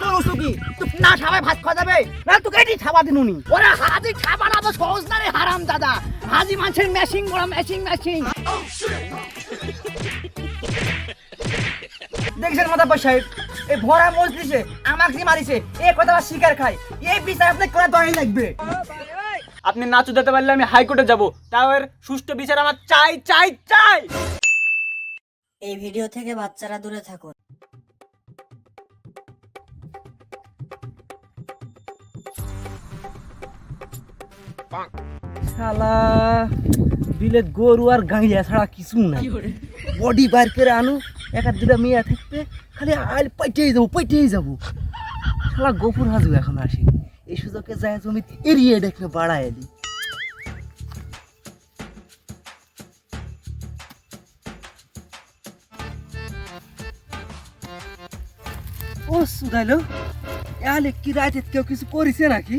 তুই না সবাই ভাত খাওয়া যাবে? না তোকে এটি খাওয়া দিনুনি ওরা হাজি খাবা না তো সহজ না রে হারাম দাদা। হাজি মানুষের মেশিং করা মেশিং মেশিং দেখছেন মাথা সাহেব এই ভরা মজলিসে আমাকে মারিছে এই কথা স্বীকার খাই এই বিচার আপনাকে করা দয় লাগবে। আপনি না চুদাতে পারলে আমি হাইকোর্টে যাব। তাও এর সুষ্ঠু বিচার আমার চাই চাই চাই। এই ভিডিও থেকে বাচ্চারা দূরে থাকুন। শালা বিলে গরু আর গাঁইয়া ছাড়া কিছু নাই। বডি বার করে আনু একা দুটা মেয়ে থাকতে খালি আইল পাইটেই যাব পাইটেই যাব। শালা গফুর হাজু এখন আসি। এই সুযোগে যায় জমি এড়িয়ে দেখলে বাড়ায় দি ও সুদাইলো এলে কি রাতে কেউ কিছু করেছে নাকি?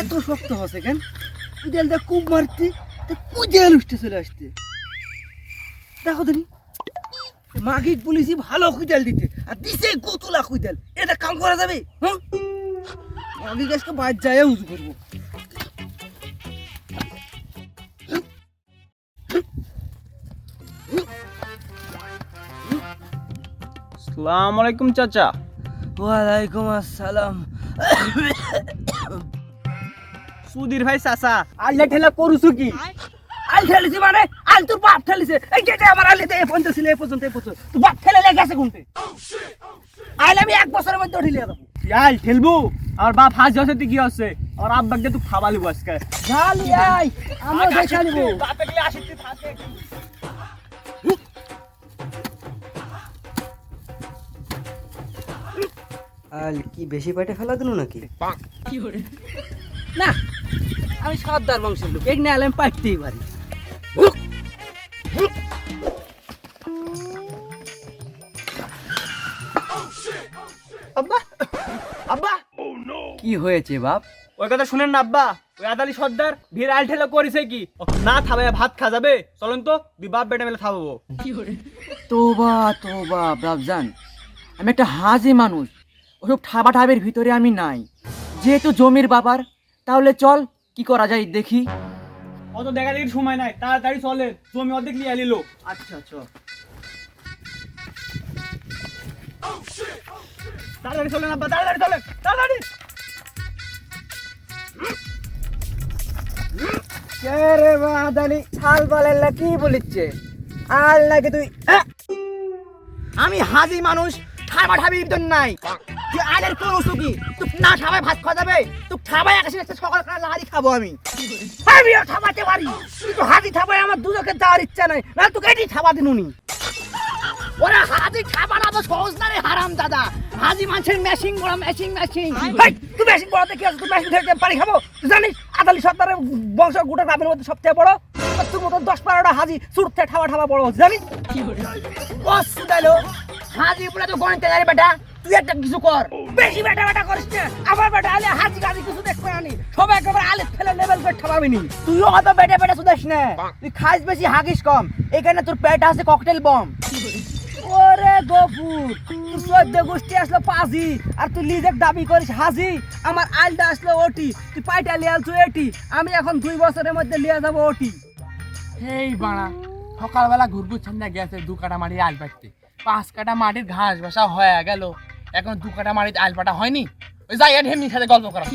এত শক্ত হচ্ছে কেন? কুদেল দা মারতে তো কুদেল উঠতে চলে আসতে। দেখো তুমি মাগি পুলিশই ভালো কুদেল দিতে আর দিছে গোতুলা কুদেল। এটা কাম করা যাবে? হ্যাঁ মাগি গাছকে বাদ যায় উজু করব। সালাম আলাইকুম চাচা। ওয়ালাইকুম আসসালাম। সুধীর ভাই চাচা। আল্লাহ ঠেলা করুছু কি? আল ঠেলিছি মানে? আল তোর বাপ ঠেলিছে। এই যে আমার আলিতে এই পর্যন্ত ছিল এই পর্যন্ত এই পর্যন্ত তুই বাপ ঠেলে লেগে আছে কোনতে? আইল আমি এক বছরের মধ্যে উঠিলে যাব আল ঠেলবু। আমার বাপ হাজ হচ্ছে তুই কি হচ্ছে আমার আব্বাকে তুই খাবালিব আজকে। জালি আই আমরা দেখা নিব। বাপে গেলে আসি তুই থাকে আল কি বেশি পেটে ফেলা দিল নাকি? না আমি সর্দার বংশের লোক এক নাহলে আমি পাইতেই পারি। আব্বা আব্বা কি হয়েছে বাপ? ওই কথা শুনেন না আব্বা। ওই আদালি সর্দার ভিড় আল ঠেলা করেছে কি? না থাবে ভাত খা যাবে চলেন তো দুই বাপ বেটা মেলে থাকব তোবা তোবা বাবজান আমি একটা হাজি মানুষ। ওসব ঠাবা ঠাবের ভিতরে আমি নাই। যেহেতু জমির বাবার তাহলে চল কি করা যায় দেখি। অত দেখা দেখি সময় নাই তাড়াতাড়ি চলে জমি অর্ধেক নিয়ে এলিল। আচ্ছা আচ্ছা। তাড়াতাড়ি চলেন আব্বা তাড়াতাড়ি চলেন তাড়াতাড়ি। রে ছাল কি বলিচ্ছে? আর লাগে তুই আমি হাজি মানুষ ঠাবা ঠাবি নাই। তুই আইলের করছ কি তুই না সবাই ভাত খাওয়া যাবে। তুই আকাশে একটা সকাল লাহারি খাব আমি। আমিও খাবাতে পারি। কিন্তু খাবাই আমার দুজকে ইচ্ছা নাই। না তোকে এটি খাবা দিনুনি ওরা হাজি খাবা না তো সহজ না রে হারাম দাদা। হাজি মানুষের মেশিং করা মেশিং মেশিং তুই মেশিং করাতে কি আছে তুই মেশিং থেকে পারি খাব। তুই জানিস আদালি বংশ গোটা গ্রামের মধ্যে সবচেয়ে বড়। তোর মতো দশ বারোটা হাজি সুরতে ঠাবা ঠাবা বড় জানিস? হাজি বলে তো গণিতে জানি বেটা। তুই একটা কিছু কর। বেশি বেটা বেটা করিস না। আমার বেটা আলে হাজি গাজি কিছু দেখবে না নি। সবাই একেবারে আলে ফেলে লেভেল করে ঠাবাবি নি। তুইও অত বেটা বেটা সুদাস না। তুই খাইস বেশি হাগিস কম। এখানে তোর পেট আছে ককটেল বম ওরে গফুর তুই চোদ্দ গোষ্ঠী আসলো পাঁচি আর তুই লিজেক দাবি করিস হাজি আমার আলটা আসলো ওটি। তুই পাইটা লিয়ে আলছো এটি। আমি এখন দুই বছরের মধ্যে লিয়ে যাব ওটি। এই বাড়া সকালবেলা ঘুরঘুর ছান্দা গেছে দু কাটা মারি আল পাড়তে পাঁচ কাটা মাটির ঘাস বাসা হয়ে গেল। এখন দু কাটা মাটির আল পাটা হয়নি? ওই যাই ঢেমনির সাথে গল্প করা।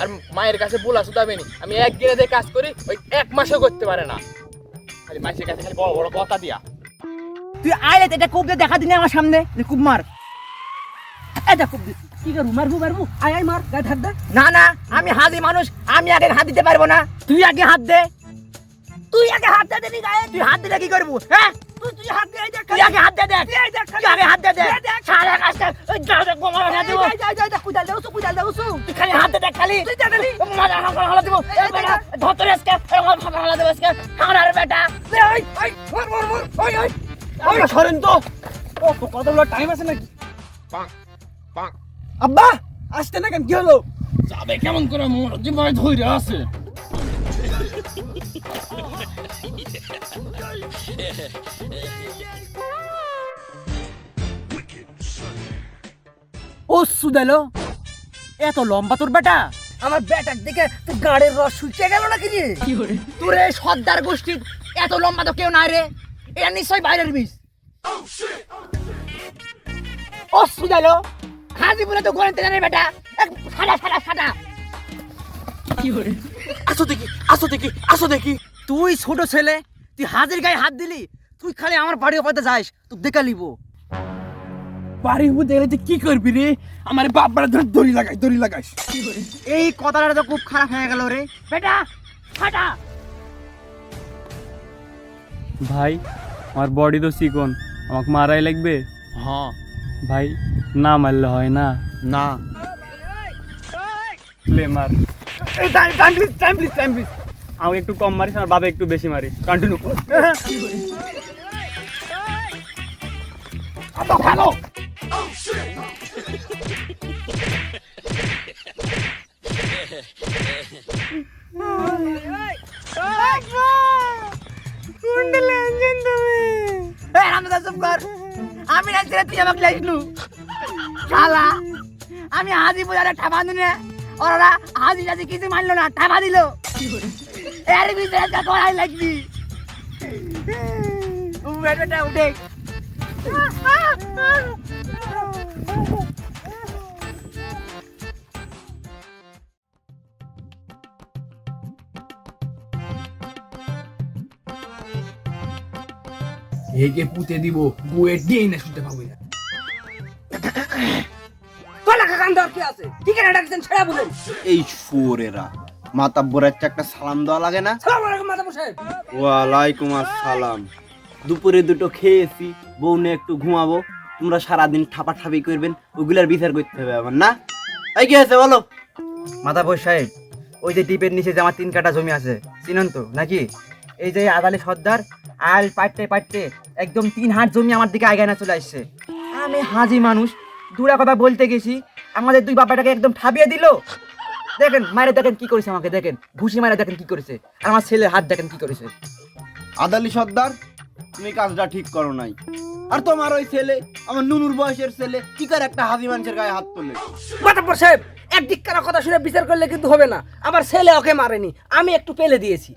আর মায়ের কাছে বলা শুধাবে নি আমি এক কাজ করি ওই এক মাসও করতে পারে না। খালি মাসের কাছে খালি বড় বড় কথা দিয়া। তুই আইলে এটা দেখা দিনি আমার সামনে। কুপ মার। এটা দিছি কি করব? মারবো মারবো? আয় আয় মার। গায়ে হাত দে। না না আমি হাতি মানুষ আমি আগে হাত দিতে পারব না। তুই আগে হাত দে। তুই আগে হাত দে দিনি গায়ে। তুই হাত দিলে কি করব? হ্যাঁ? তুই তুই হাত দে দেখ তুই আগে হাত দে দেখ। তুই আগে হাত দে দেখ। সারা কাজটা ওই যাও দেখ বোমা মারা দেবো। যাই যাই দেখ কুদাল দেউসু কুদাল দেউসু তুই খালি হাত দে দেখ খালি। তুই যা দিলি মারা হালা হালা দেবো। এই বেটা ধতরে আজকে এরকম হালা হালা দেবো আজকে। হারার বেটা। ওই ওই মর মর মর ওই ওই ওই সরেন তো। ও কতগুলো টাইম আছে নাকি? পাক পাক। আব্বা আসতে না কেন? কি হলো? যাবে কেমন করে? মোর জীবনে ধৈর্য আছে। ও সুদালো এত লম্বা তোর বেটা? আমার ব্যাটার দিকে তোর গাড়ির রস শুকিয়ে গেল নাকি রে? তোর এই সর্দার গোষ্ঠী এত লম্বা তো কেউ নাই রে। এটা নিশ্চয়ই বাইরের বিষ ও সুদালো হাজি বলে তো গণিত জানে বেটা। সাদা সাদা সাদা আসো দেখি আসো দেখি আসো দেখি। তুই ছোট ছেলে তুই হাজির গায়ে হাত দিলি তুই খালি আমার বাড়ি ওপাতে যাস তুই দেখা লিবো বাড়ি হুতে গেলে তুই কি করবি রে? আমার বাপ বাড়া ধরে দড়ি লাগাই দড়ি লাগাইস। এই কথাটা তো খুব খারাপ হয়ে গেল রে। বেটা ফাটা। ভাই আমার বডি তো চিকন আমাকে মারাই লাগবে? হ্যাঁ। ভাই না মারলে হয় না? না। প্লে মার। Time time please time please time please আমাকে একটু কম মারিস আমার বাবা একটু বেশি মারি কন্টিনিউ ভালো। আমি না ছেড়ে তুই আমাকে শালা আমি হাজি বাজারে ঠাপা দিনে ওরা হাজি হাজি কিছু মানলো না ঠাপা দিল। এর ভিতরে একটা কড়াই লাগবি। উঠে। একে পুঁতে দিব দিয়ে না শুনতে পাবো না তোলা কাকান কি আছে? ঠিক আছে ডাকছেন? ছেড়ে বলেন। এই শুয়োরেরা মাতাব্বরের একটা সালাম দেওয়া লাগে না? সালাম আলাইকুম মাদাম সাহেব ওয়ালাইকুম আসসালাম। দুপুরে দুটো খেয়েছি বউ নিয়ে একটু ঘুমাবো। তোমরা সারাদিন ঠাপাঠাপি করবেন ওগুলার বিচার করতে হবে আমার না? এই কি আছে বলো? বই সাহেব ওই যে ডিপের নিচে যে আমার তিন কাটা জমি আছে চিনেন তো নাকি? এই যে আদালি সর্দার আল পাটতে পাটতে একদম তিন হাট জমি আমার দিকে আগায় না চলে আসছে। আমি হাজি মানুষ দুরা কথা বলতে গেছি আমাদের দুই বাবাটাকে একদম ঠাবিয়ে দিল। দেখেন মায়ের দেখেন কি করেছে আমাকে দেখেন। ঘুষি মায়ের দেখেন কি করেছে। আর আমার ছেলের হাত দেখেন কি করেছে। আদালি সর্দার তুমি কাজটা ঠিক করো নাই। আর তোমার ওই ছেলে আমার নুনুর বয়সের ছেলে কি করে একটা হাজি মানুষের গায়ে হাত তোলে? সাহেব এক দিককার কথা শুনে বিচার করলে কিন্তু হবে না। আমার ছেলে ওকে মারেনি আমি একটু পেলে দিয়েছি।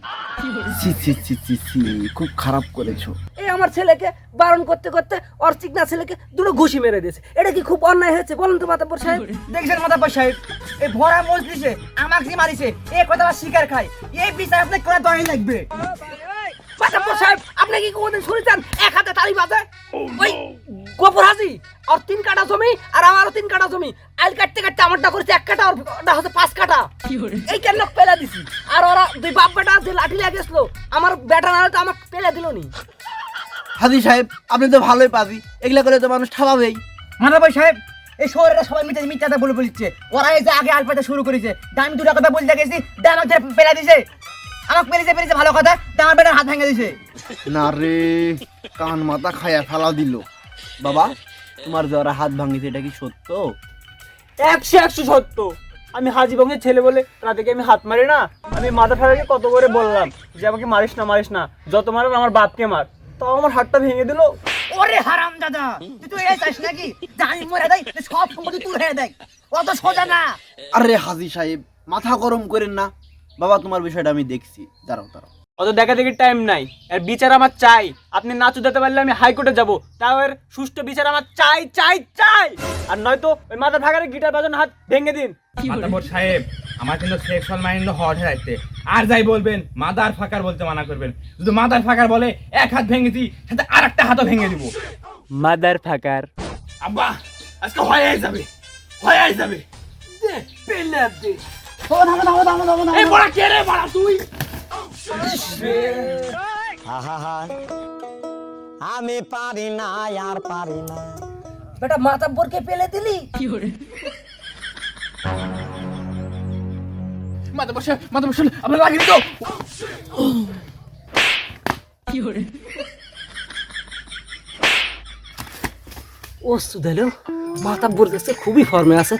ছি ছি ছি ছি ছি খুব খারাপ করেছ। এই আমার ছেলেকে বারণ করতে করতে ওর চিকনা ছেলেকে দুটো ঘুষি মেরে দিয়েছে। এটা কি খুব অন্যায় হয়েছে বলুন তো মাতাব্বর সাহেব? দেখছেন মাতাব্বর সাহেব এই ভরা মজলিসে আমাকে যে মারিছে এই কথা শিকার খায়। এই বিচার আপনাকে করা দরকার লাগবে। মাতাব্বর সাহেব আপনি কি কোনোদিন শুনেছেন? এক হাতে তালি বাজে? ওই গোপর হাজি আর তিন কাটা জমি আর আমারও তিন কাটা জমি। আইল কাটতে কাটতে আমারটা করেছে এক কাটা আর ওটা হচ্ছে পাঁচ কাটা। এই কেন পেলে দিছি? আর ওরা দুই বাপ বেটা যে লাঠি লাগিয়েছিল আমার বেটা না হলে তো আমাকে পেলে দিল নি। হাজি সাহেব আপনি তো ভালোই পাবি এগুলা করলে তো মানুষ ঠাপাবেই মাতাব্বর সাহেব এই শহরেরা সবাই মিথ্যা মিথ্যাটা বলে বলিচ্ছে ওরা এই যে আগে আলপাটা শুরু করেছে দাম দুটা কথা বলতে গেছি দাম আমাকে পেলা দিছে। আমাকে পেরেছে পেরেছে ভালো কথা দাম বেটার হাত ভেঙে দিছে। না রে কান মাথা খায়া ফেলা দিল। বাবা তোমার যে ওরা হাত ভাঙিছে এটা কি সত্য? একশো একশো সত্য। আমি হাজি বংশের ছেলে বলে রাতে আমি হাত মারি না। আমি মাথা ফেলাকে কত করে বললাম যে আমাকে মারিস না মারিস না। যত মারার আমার বাপকে মার। তাও আমার হাতটা ভেঙে দিলো। ওরে হারাম দাদা তুই এই চাস নাকি? জানি মরে দেয় সব সম্পত্তি তুই হয়ে দেয়। অত সোজা না। আরে হাজি সাহেব মাথা গরম করেন না। বাবা তোমার বিষয়টা আমি দেখছি। দাঁড়াও দাঁড়াও। অত দেখা দেখি টাইম নাই। আর বিচার আমার চাই। আপনি না চুদাতে পারলে আমি হাইকোর্টে যাব। তাও এর সুষ্ঠু বিচার আমার চাই চাই চাই! আর নয়তো ওই মাথা ভাগারে গিটার বাজানো হাত ভেঙে দিন। মাতাবর সাহেব আমার কিন্তু সেক্সুয়াল মাইন্ড হট রাখতে আর যাই বলবেন মাদার ফাকার বলতে মানা করবেন। যদি মাদার ফাকার বলে এক হাত ভেঙেছি সাথে আর একটা হাতও ভেঙে দিব। Mother fucker. আব্বা আজকে হয়ে যাবে হয়ে যাবে। দে পেলে দে। এই বড়া কে রে বড়া তুই? আমি পারি না আর পারি না। বেটা মাতাব্বরকে পেলে দিলি? মাতাবর সাহেব মাতাবর সাহেব আপনার লাগেনি তো। ও সুদেলো মাতাব্বর কাছে খুবই ফর্মে আছে।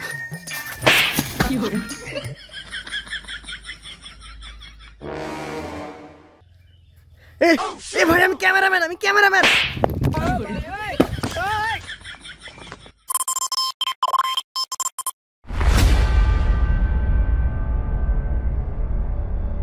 এ ভাই আমি ক্যামেরাম্যান আমি ক্যামেরাম্যান।